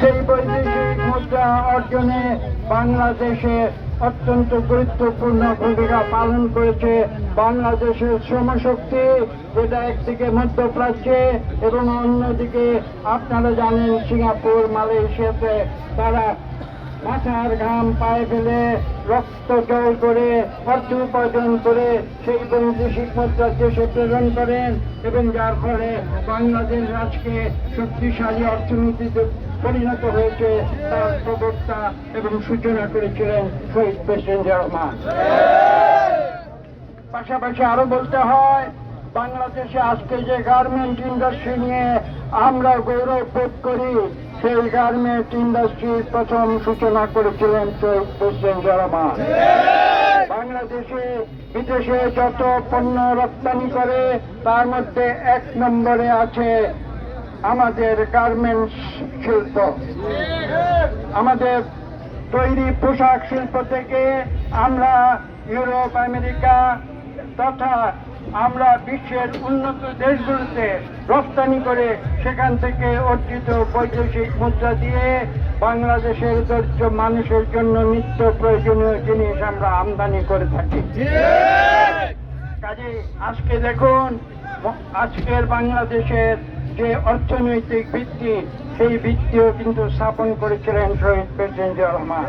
সেই বৈদেশিক মুদ্রা অর্জনে বাংলাদেশে অত্যন্ত গুরুত্বপূর্ণ ভূমিকা পালন করেছে। বাংলাদেশের শ্রমশক্তি যেটা একদিকে মধ্যপ্রাচ্যে এবং অন্যদিকে আপনারা জানেন সিঙ্গাপুর, মালয়েশিয়াতে তারা মাথার ঘাম পায়ে ফেলে রক্ত জল করে, অর্থ উপার্জন করে সেই বৈদেশিক মুদ্রা দেশে প্রেরণ করেন এবং যার ফলে বাংলাদেশ আজকে শক্তিশালী অর্থনীতিতে পরিণত হয়েছে তার প্রবক্তা এবং সূচনা করেছিলেন শহীদ প্রেসিডেন্ট রহমান। পাশাপাশি আরও বলতে হয়, বাংলাদেশে আজকে যে গার্মেন্ট ইন্ডাস্ট্রি নিয়ে আমরা গৌরব বোধ করি, সেই গার্মেন্ট ইন্ডাস্ট্রির প্রথম সূচনা করেছিলেন শহীদ প্রেসিডেন্ট রহমান। বাংলাদেশে বিদেশে যত পণ্য রপ্তানি করে, তার মধ্যে এক নম্বরে আছে আমাদের গার্মেন্টস শিল্প। আমাদের তৈরি পোশাক শিল্প থেকে আমরা ইউরোপ আমেরিকা তথা আমরা বিশ্বের উন্নত দেশগুলোতে রপ্তানি করে সেখান থেকে অর্জিত বৈদেশিক মুদ্রা দিয়ে বাংলাদেশের দরিদ্র মানুষের জন্য নিত্য প্রয়োজনীয় জিনিস আমরা আমদানি করে থাকি। কাজে আজকে দেখুন আজকের বাংলাদেশের যে অর্থনৈতিক ভিত্তি সেই ভিত্তিও কিন্তু স্থাপন করেছিলেন শহীদ প্রেসিডেন্ট জিয়া রহমান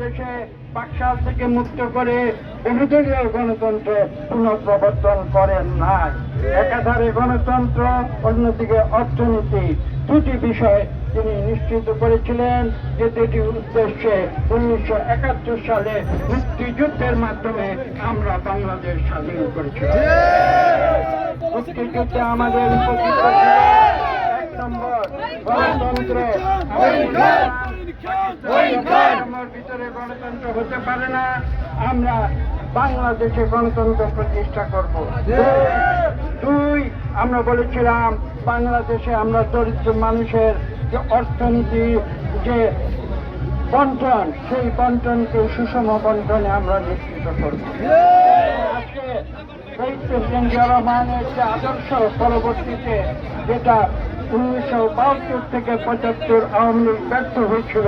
দেশে পাকশাল থেকে মুক্ত করে বহুদলীয় গণতন্ত্র পুনঃপ্রবর্তন করেন নাই। একাধারে গণতন্ত্র অন্যদিকে অর্থনীতি দুটি বিষয় তিনি নিশ্চিত করেছিলেন যে দুটি উদ্দেশ্যে উনিশশো একাত্তর সালে মুক্তিযুদ্ধের মাধ্যমে আমরা বাংলাদেশ স্বাধীন করেছিলাম। মুক্তিযুদ্ধে আমাদের উপযুক্ত এক নম্বর গণতন্ত্র। ভিতরে গণতন্ত্র হতে পারে না। আমরা বাংলাদেশে গণতন্ত্র প্রতিষ্ঠা করব। দুই আমরা বলেছিলাম বাংলাদেশে আমরা দরিদ্র মানুষের যে অর্থনীতি, যে বন্টন, সেই বন্টনকে সুষম বন্টনে আমরা নিশ্চিত করব প্রেসিডেন্ট জিয়া রহমানের যে আদর্শ পরবর্তীতে যেটা উনিশশো বাহাত্তর থেকে পঁচাত্তর আওয়ামী লীগ ব্যর্থ হয়েছিল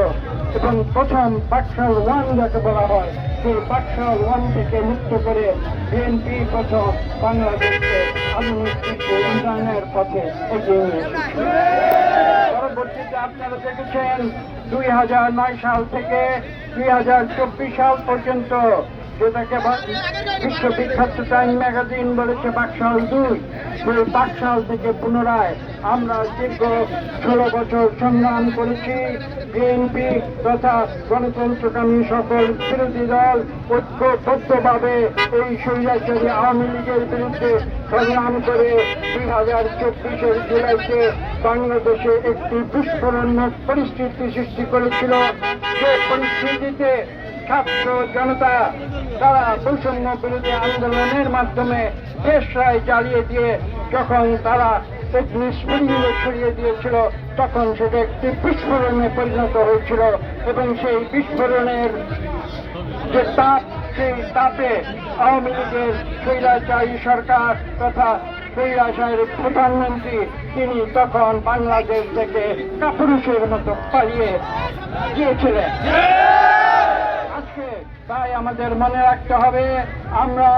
এবং প্রথম বাকশাল ওয়ান যাকে বলা হয়, সেই বাকশাল ওয়ান থেকে মুক্ত করে বিএনপি প্রথম বাংলাদেশকে আধুনিক উন্নয়নের পথে এগিয়ে নিয়ে। পরবর্তীতে আপনারা দেখেছেন, দুই হাজার নয় সাল থেকে দুই হাজার চব্বিশ সাল পর্যন্ত যেটাকে বিশ্ববিখ্যাত টাইম ম্যাগাজিন বলেছে বাকশাল দুই। সেই বাকশাল থেকে পুনরায় আমরা দীর্ঘ ষোলো বছর সংগ্রাম করেছি। বিএনপি তথা গণতন্ত্রকামী সকল বিরোধী দল ঐক্যবদ্ধভাবে এই স্বৈরাচারী আওয়ামী লীগের বিরুদ্ধে সংগ্রাম করে দুই হাজার চব্বিশের জুলাইতে বাংলাদেশে একটি বিস্ফোরণমূলক পরিস্থিতি সৃষ্টি করেছিল। যে পরিস্থিতিতে ছাত্র জনতা তারা বৈষম্য বিরোধী আন্দোলনের মাধ্যমে দেশ রায় জ্বালিয়ে দিয়ে যখন তারা নিষ্পরিগুলো ছড়িয়ে দিয়েছিল। তখন সেটা একটি বিস্ফোরণে পরিণত হয়েছিল এবং সেই বিস্ফোরণের যে তাপ সেই তাপে আওয়ামী লীগের স্বৈরাচারী সরকার তথা স্বৈরাচারের প্রধানমন্ত্রী তিনি তখন বাংলাদেশ থেকে কাপুরুষের মতো পালিয়ে গিয়েছিলেন। আজকে তাই আমাদের মনে রাখতে হবে আমরা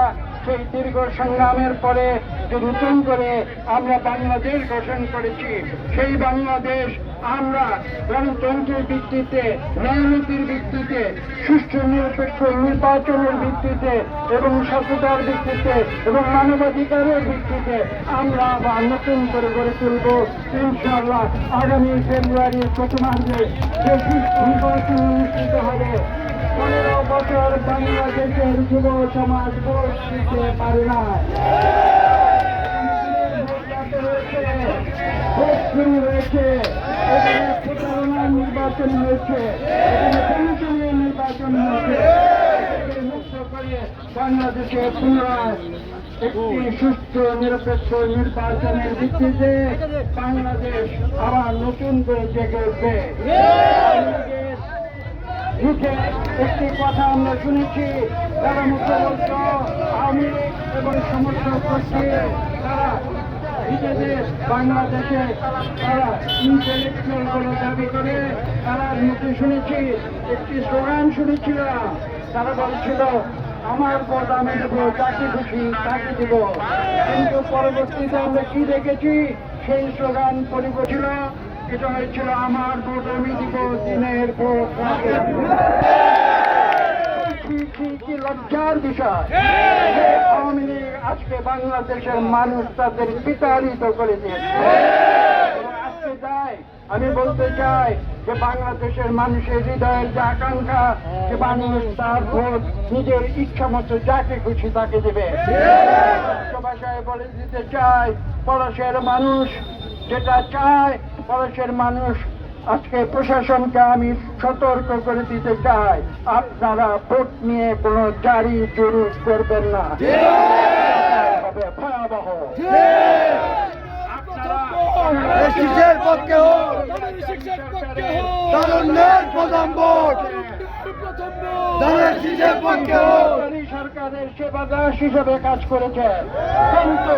সেই দীর্ঘ সংগ্রামের পরে যে নতুন করে আমরা বাংলাদেশ গঠন করেছি, সেই বাংলাদেশ আমরা গণতন্ত্রের ভিত্তিতে, ন্যায়নীতির ভিত্তিতে, সুষ্ঠু, নিরপেক্ষ নির্বাচনের ভিত্তিতে এবং সততার ভিত্তিতে এবং মানবাধিকারের ভিত্তিতে আমরা আবার নতুন করে গড়ে তুলব। ইনশাআল্লাহ আগামী ফেব্রুয়ারির প্রথমার্ধে যে সুষ্ঠু নির্বাচন অনুষ্ঠিত হবে। পনেরো বছর বাংলাদেশের যুব সমাজ ভোট দিতে পারে না। হয়েছে। এখানে প্রচারণার নির্বাচন হয়েছে। এখানে কমিশনের নির্বাচন হয়েছে বাংলাদেশে পুনরায় একটি সুস্থ, নিরপেক্ষ নির্বাচনের ভিত্তিতে বাংলাদেশ আবার নতুন করে জেগে উঠবে মুখে একটি কথা আমরা শুনেছি তারা মুখে বলতো আওয়ামী এবং সমস্ত গোষ্ঠী, তারা নিজেদের বাংলাদেশে তারা ইন্টেলেকচুয়াল বলে দাবি করে, তারা মুখে শুনেছি, একটি স্লোগান শুনেছিলাম, তারা বলছিল, আমার ভোট আমি দেবো যাকে খুশি তাকে দেব? কিন্তু পরবর্তীতে আমরা কি দেখেছি? সেই স্লোগান পরিবর্তিত এটা হয়েছিল আমার কি কি লজ্জার বিষয়। আওয়ামী লীগ আজকে বাংলাদেশের মানুষ তাদের বিতাড়িত করে দিয়েছে। আজকে চাই আমি বলতে চাই যে বাংলাদেশের মানুষের হৃদয়ের যে আকাঙ্ক্ষা, যে মানুষ তার ভোট নিজের ইচ্ছা মতো যাকে খুশি তাকে দেবে। ভাষায় বলে দিতে চাই পরশের মানুষ যেটা চায় পরশের মানুষ আজকে প্রশাসনকে আমি সতর্ক করে দিতে চাই। আপনারা ভোট নিয়ে কোনো জারি জুরি করবেন না। ভয়াবহ। আপনারা পক্ষে হোক তারুণ্যের প্রথম ভোট। তাদের শিক্ষার পক্ষে হোক। সরকারি সেবা সেবাদাস হিসেবে কাজ করেছে। কিন্তু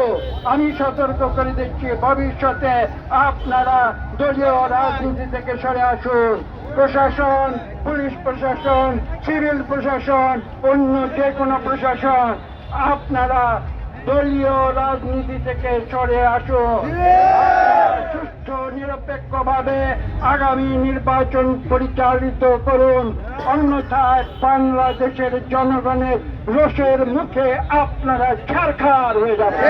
আমি সতর্ক করে দিচ্ছি, ভবিষ্যতে আপনারা দলীয় রাজনীতি থেকে সরে আসুন। প্রশাসন, পুলিশ প্রশাসন, সিভিল প্রশাসন, অন্য যে কোনো প্রশাসন, আপনারা দলীয় রাজনীতি থেকে সরে আসুন সুষ্ঠু, নিরপেক্ষভাবে আগামী নির্বাচন পরিচালিত করুন। অন্যথায় বাংলাদেশের জনগণের রোষের মুখে আপনারা ছারখার হয়ে যাবে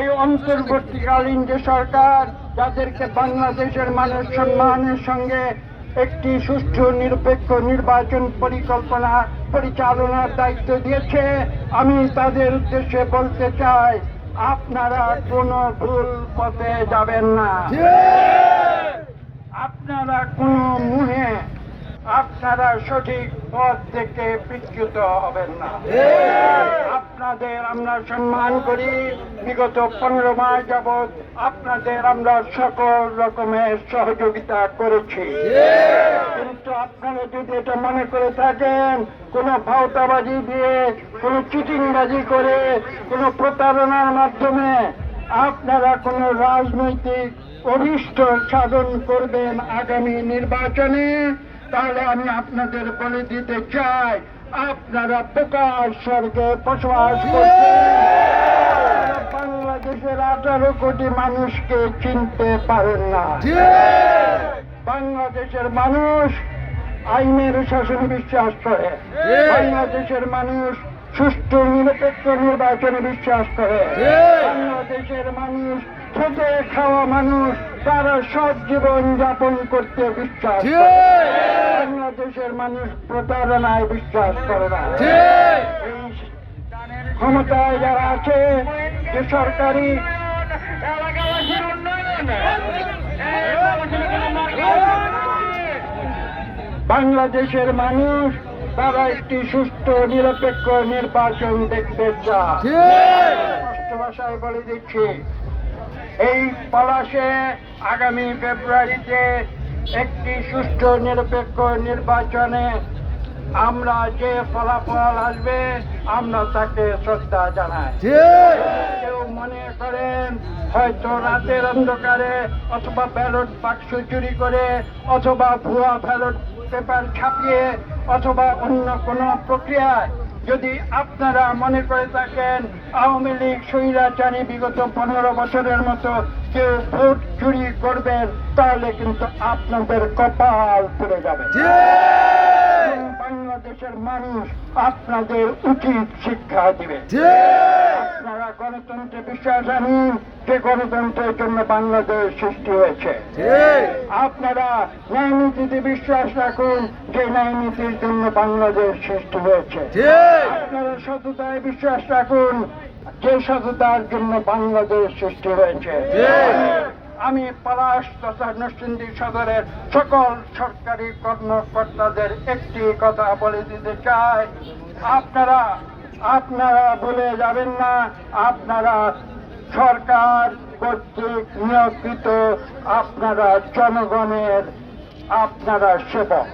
এই অন্তর্বর্তীকালীন যে সরকার, যাদেরকে বাংলাদেশের মানুষ সম্মানের সঙ্গে একটি সুষ্ঠু, নিরপেক্ষ নির্বাচন পরিকল্পনা পরিচালনার দায়িত্ব দিয়েছে। আমি তাদের উদ্দেশ্যে বলতে চাই, আপনারা কোনো ভুল পথে যাবেন না। আপনারা কোনো মুহে আপনারা সঠিক পথ থেকে বিচ্যুত হবেন না। আপনাদের আমরা সম্মান করি। বিগত পনেরো মাস যাবৎ আপনাদের আমরা সকল রকমের সহযোগিতা করেছি। কিন্তু আপনারা যদি এটা মনে করে থাকেন, কোনো ভাওতাবাজি দিয়ে, কোনো চিটিংবাজি করে, কোনো প্রতারণার মাধ্যমে আপনারা কোনো রাজনৈতিক অভিষ্ট সাধন করবেন আগামী নির্বাচনে, তাহলে আমি আপনাদের বলে দিতে চাই আপনারা প্রকাশ স্বর্গে বসবাস করছেন। বাংলাদেশের আঠারো কোটি মানুষকে চিনতে পারেন না। বাংলাদেশের মানুষ আইনের শাসন বিশ্বাস করে। বাংলাদেশের মানুষ সুষ্ঠু নিরপেক্ষ নির্বাচনে বিশ্বাস করে। বাংলাদেশের মানুষ খেতে খাওয়া মানুষ তারা সব জীবন যাপন করতে বিশ্বাস করে। বাংলাদেশের মানুষ প্রতারণায় বিশ্বাস করে না। ক্ষমতায় যারা আছে যে সরকারি বাংলাদেশের মানুষ তারা একটি সুস্থ নিরপেক্ষ নির্বাচন দেখতে চায়। স্পষ্ট ভাষায় বলে দিচ্ছি এই পলাশে আগামী ফেব্রুয়ারিতে একটি সুষ্ঠু নিরপেক্ষ নির্বাচনে আমরা যে ফলাফল আসবে আমরা তাকে শ্রদ্ধা জানাই। কেউ মনে করেন হয়তো রাতের অন্ধকারে অথবা ব্যালট বাক্স চুরি করে অথবা ভুয়া ব্যালট পেপার ছাপিয়ে অথবা অন্য কোনো প্রক্রিয়ায় যদি আপনারা মনে করে থাকেন আওয়ামী লীগ স্বৈরাচারী বিগত পনেরো বছরের মতো কেউ ভোট চুরি করবেন তাহলে কিন্তু আপনাদের কপাল পড়ে যাবে। বাংলাদেশের মানুষ আপনাদের উচিত শিক্ষা দিবে। আপনারা গণতন্ত্রে বিশ্বাস আনুন যে গণতন্ত্রের জন্য বাংলাদেশ সৃষ্টি হয়েছে। আপনারা ন্যায় নীতিতে বিশ্বাস রাখুন যে ন্যায় নীতির জন্য বাংলাদেশ সৃষ্টি হয়েছে। আপনারা সততায় বিশ্বাস রাখুন যে সততার জন্য বাংলাদেশ সৃষ্টি হয়েছে। আমি পলাশ তথা নরসিংদী সদরের সকল সরকারি কর্মকর্তাদের একটি কথা বলে দিতে চাই। আপনারা আপনারা ভুলে যাবেন না আপনারা সরকার কর্তৃক নিয়োগকৃত আপনারা জনগণের আপনারা সেবক।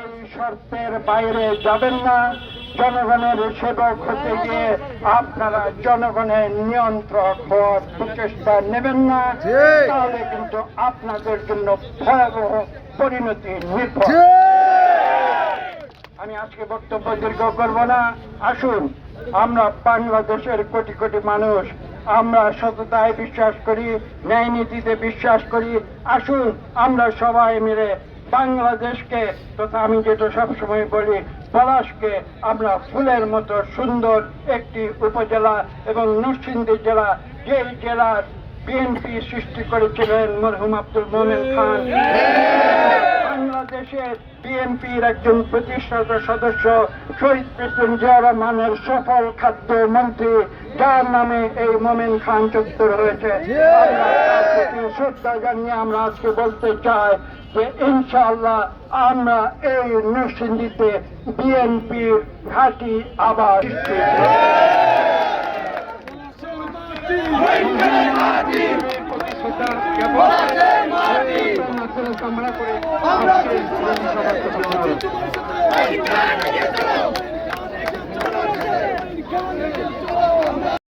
এই শর্তের বাইরে যাবেন না। জনগণের সেবক হতে গিয়ে আপনারা জনগণের নিয়ন্ত্রক হওয়ার প্রচেষ্টা নেবেন না। তাহলে কিন্তু আপনাদের জন্য ভয়াবহ পরিণতি নির্ভর। আমি আজকে বক্তব্য দীর্ঘ করব না। আসুন আমরা বাংলাদেশের কোটি কোটি মানুষ আমরা সততায় বিশ্বাস করি ন্যায় নীতিতে বিশ্বাস করি। আসুন আমরা সবাই মিলে বাংলাদেশকে, তথা আমি যেটা সবসময় বলি, পলাশকে, আমরা ফুলের মতো সুন্দর একটি উপজেলা এবং নরসিংদী জেলা, যেই জেলার বিএনপি সৃষ্টি করেছিলেন মরহুম আব্দুল মোমেন খান। বাংলাদেশের বিএনপির একজন প্রতিষ্ঠাতা সদস্য শহীদ প্রেসিডেন্ট জিয়া রহমানের সফল খাদ্য মন্ত্রী যার নামে এই মোমেন খান চত্বর হয়েছে শ্রদ্ধা জানিয়ে আমরা আজকে বলতে চাই যে ইনশাআল্লাহ আমরা এই নরসিংদীতে বিএনপির ঘাঁটি আবার জ্ঞাপন কামনা করে আজকে